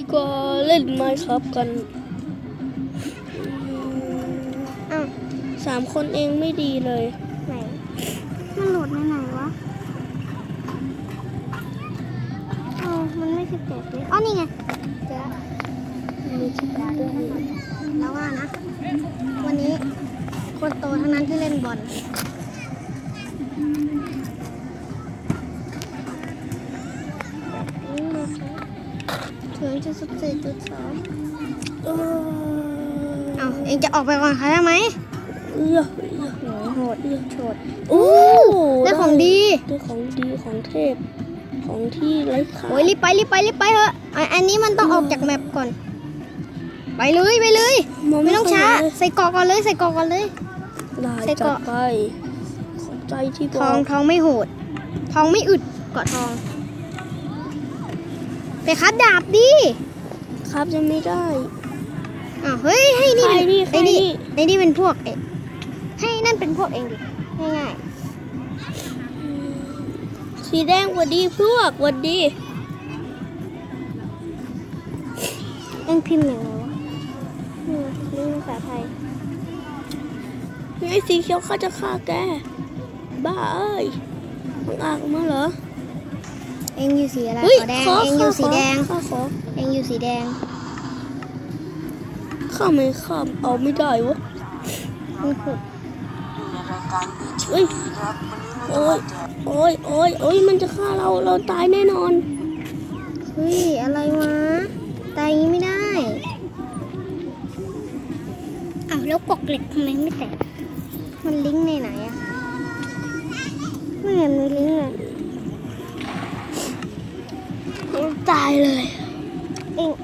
ดีกว่าเล่นไมค์ครับกันอ้าวสามคนเองไม่ดีเลย ไหน มันโหลดในไหนวะอ๋อมันไม่สิบแปดเลยอ๋อนี่ไงเจอละมีที่พูดด้วยแล้วว่านะ วันนี้คนโตทั้งนั้นที่เล่นบอล ถึงจุดสิบสี่จุดสองเออเอาเองจะออกไปก่อนเขาได้ไหมเอื้อเอื้อโหโหดโฉดโอ้ได้ของดีได้ของดีของเทพ ของที่ไร้ค่าโอ้ยรีบไปรีบไปรีบไปเถอะอะอันนี้มันต้องออกจากแมปก่อน ไปเลยไปเลยไม่ต้องช้า ใส่เกาะก่อนเลยใส่เกาะก่อนเลยได้ใส่จัเกาะดไปขอบใจที่บทอองกทองไม่โหด ทองไม่อึดเกาะทอง ไปคัดดาบดิครับจะไม่ได้ อ้าวเฮ้ยให้นี่ใครนี่ไอ้นี่ใครนี่ไอ้นี่เป็นพวกเองให้นั่นเป็นพวกเองดิง่ายสีแดงหวัดดีพวกหวัดดี ๆเองพิมพ์ยังไงวะนี่นี่ภาษาไทยไอ้สีเขียวเขาจะฆ่าแก บ้าเอ้ยมึงออกมาเหรอ เองอยู่สีอะไรเฮ้ยขอแดงขอเองอยู่ขสีแดงข้าขอเองอยู่สีแดงข้าไม่ข้ามเอาไม่ได้วะมันขุดเฮ้ยโอ้ยโอ้ยโอ้ยโอ้ยมันจะฆ่าเราเราตายแน่นอนเฮ้ยอะไรวะตายอย่างนี้ไม่ได้อ้าวแล้วกกเหล็กทำไมไม่แตกมันลิงก์ในไหนอะไม่เห็นมี 我打了呀。嗯。